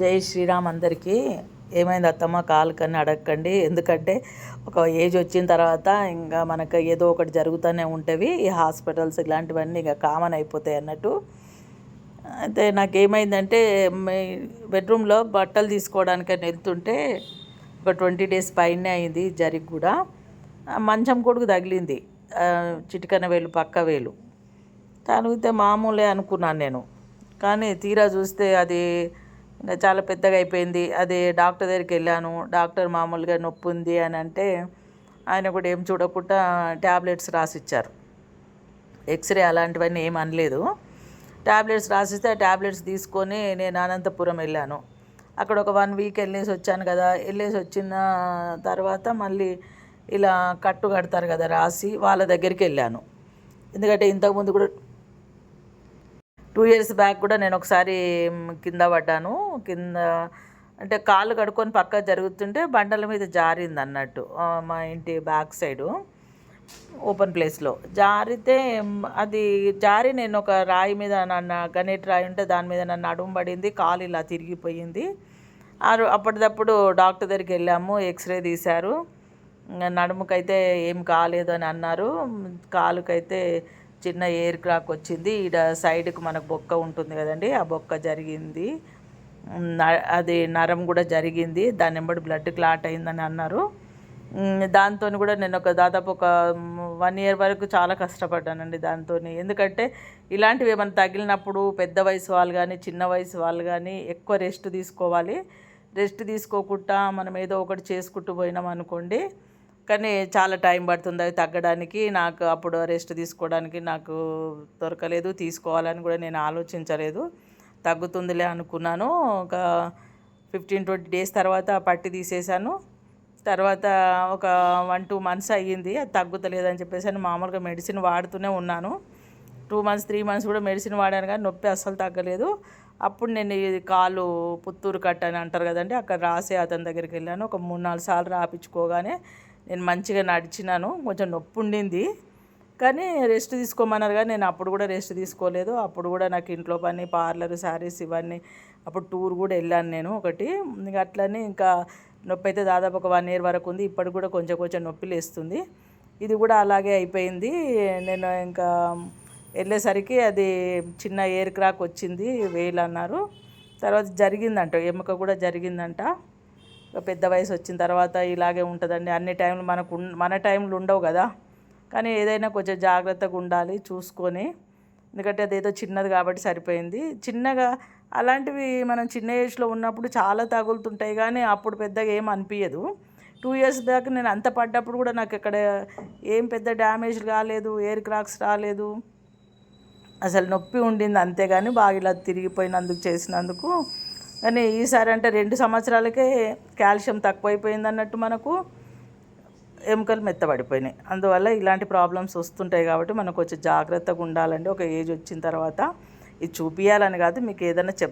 జై శ్రీరామ్ అందరికీ. ఏమైంది అత్తమ్మ? కాలు కన్నా అడగకండి ఎందుకంటే ఒక ఏజ్ వచ్చిన తర్వాత ఇంకా మనకు ఏదో ఒకటి జరుగుతూనే ఉంటవి. ఈ హాస్పిటల్స్ ఇలాంటివన్నీ ఇక కామన్ అయిపోతాయి అన్నట్టు. అయితే నాకు ఏమైందంటే బెడ్రూమ్లో బట్టలు తీసుకోవడానికని వెళ్తుంటే ఒక ట్వంటీ డేస్ పైనే అయింది జరిగి కూడా. మంచం కొడుకు తగిలింది. చిటికన వేలు పక్క వేలు. తగిలితే మామూలే అనుకున్నాను నేను. కానీ తీరా చూస్తే అది ఇంకా చాలా పెద్దగా అయిపోయింది. అది డాక్టర్ దగ్గరికి వెళ్ళాను. డాక్టర్ మామూలుగా నొప్పి ఉంది అని అంటే ఆయన కూడా ఏం చూడకుండా ట్యాబ్లెట్స్ రాసిచ్చారు. ఎక్స్రే అలాంటివన్నీ ఏం అనలేదు. ట్యాబ్లెట్స్ రాసిస్తే ఆ ట్యాబ్లెట్స్ తీసుకొని నేను అనంతపురం వెళ్ళాను. అక్కడ ఒక వన్ వీక్ వెళ్ళేసి వచ్చాను కదా. వెళ్ళేసి వచ్చిన తర్వాత మళ్ళీ ఇలా కట్టు కడతారు కదా రాసి వాళ్ళ దగ్గరికి వెళ్ళాను. ఎందుకంటే ఇంతకుముందు కూడా టూ ఇయర్స్ బ్యాక్ కూడా నేను ఒకసారి కింద పడ్డాను. కింద అంటే కాళ్ళు కడుక్కొని పక్క జరుగుతుంటే బండల మీద జారింది అన్నట్టు మా ఇంటి బ్యాక్ సైడు ఓపెన్ ప్లేస్లో. జారితే అది జారి నేను ఒక రాయి మీద నన్ను గణేట్ రాయి ఉంటే దాని మీద నన్ను నడుము పడింది కాలు ఇలా తిరిగిపోయింది. ఆరు అప్పటిదప్పుడు డాక్టర్ దగ్గరికి వెళ్ళాము ఎక్స్రే తీశారు. నడుముకైతే ఏం కాలేదు అని అన్నారు. కాలుకైతే చిన్న ఎయిర్ క్రాక్ వచ్చింది. ఈడ సైడ్కి మనకు బొక్క ఉంటుంది కదండి ఆ బొక్క జరిగింది. అది నరం కూడా జరిగింది. దాని వెంబడి బ్లడ్ క్లాట్ అయిందని అన్నారు. దాంతో కూడా నేను ఒక దాదాపు ఒక వన్ ఇయర్ వరకు చాలా కష్టపడ్డానండి దాంతో ఎందుకంటే ఇలాంటివి ఏమైనా తగిలినప్పుడు పెద్ద వయసు వాళ్ళు కానీ చిన్న వయసు వాళ్ళు కానీ ఎక్కువ రెస్ట్ తీసుకోవాలి. రెస్ట్ తీసుకోకుండా మనం ఏదో ఒకటి చేసుకుంటూ పోయినాం అనుకోండి కానీ చాలా టైం పడుతుంది అవి తగ్గడానికి. నాకు అప్పుడు రెస్ట్ తీసుకోవడానికి నాకు దొరకలేదు. తీసుకోవాలని కూడా నేను ఆలోచించలేదు. తగ్గుతుందిలే అనుకున్నాను. ఒక ఫిఫ్టీన్ ట్వంటీ డేస్ తర్వాత పట్టి తీసేశాను. తర్వాత ఒక వన్ టూ మంత్స్ అయ్యింది. అది తగ్గుతలేదని చెప్పేసి అని మామూలుగా మెడిసిన్ వాడుతూనే ఉన్నాను. టూ మంత్స్ త్రీ మంత్స్ కూడా మెడిసిన్ వాడాను కానీ నొప్పి అస్సలు తగ్గలేదు. అప్పుడు నేను ఇది కాలు పుత్తూరు కట్ట అని అంటారు కదండి అక్కడ రాసే అతని దగ్గరికి వెళ్ళాను. ఒక మూడు నాలుగు సార్లు రాపించుకోగానే నేను మంచిగా నడిచినాను కొంచెం నొప్పి ఉండింది. కానీ రెస్ట్ తీసుకోమన్నారు కానీ నేను అప్పుడు కూడా రెస్ట్ తీసుకోలేదు. అప్పుడు కూడా నాకు ఇంట్లో పని పార్లర్ శారీస్ ఇవన్నీ అప్పుడు టూర్ కూడా వెళ్ళాను నేను ఒకటి. ఇంకా అట్లనే ఇంకా నొప్పి అయితే దాదాపు ఒక వన్ ఇయర్ వరకు ఉంది. ఇప్పటికి కూడా కొంచెం కొంచెం నొప్పి లేస్తుంది. ఇది కూడా అలాగే అయిపోయింది. నేను ఇంకా వెళ్ళేసరికి అది చిన్న ఎయిర్ క్రాక్ వచ్చింది వేలు అన్నారు. తర్వాత జరిగిందంట ఎముక కూడా జరిగిందంట. పెద్ద వయసు వచ్చిన తర్వాత ఇలాగే ఉంటుందండి. అన్ని టైంలు మనకు మన టైంలు ఉండవు కదా. కానీ ఏదైనా కొంచెం జాగ్రత్తగా ఉండాలి చూసుకొని. ఎందుకంటే అదేదో చిన్నది కాబట్టి సరిపోయింది. చిన్నగా అలాంటివి మనం చిన్న ఏజ్లో ఉన్నప్పుడు చాలా తగులుతుంటాయి కానీ అప్పుడు పెద్దగా ఏం అనిపించదు టూ ఇయర్స్ దాకా నేను అంత పడ్డప్పుడు కూడా నాకు ఇక్కడ ఏం పెద్ద డ్యామేజ్ కాలేదు ఎయిర్ క్రాక్స్ రాలేదు. అసలు నొప్పి ఉండింది అంతేగాని బాగా ఇలా తిరిగిపోయినందుకు చేసినందుకు కానీ ఈసారి అంటే రెండు సంవత్సరాలకే కాల్షియం తక్కువైపోయింది అన్నట్టు మనకు ఎముకలు మెత్తబడిపోయినాయి. అందువల్ల ఇలాంటి ప్రాబ్లమ్స్ వస్తుంటాయి కాబట్టి మనం కొంచెం జాగ్రత్తగా ఉండాలండి. ఒక ఏజ్ వచ్చిన తర్వాత ఇది చూపించాలని కాదు మీకు ఏదైనా చెప్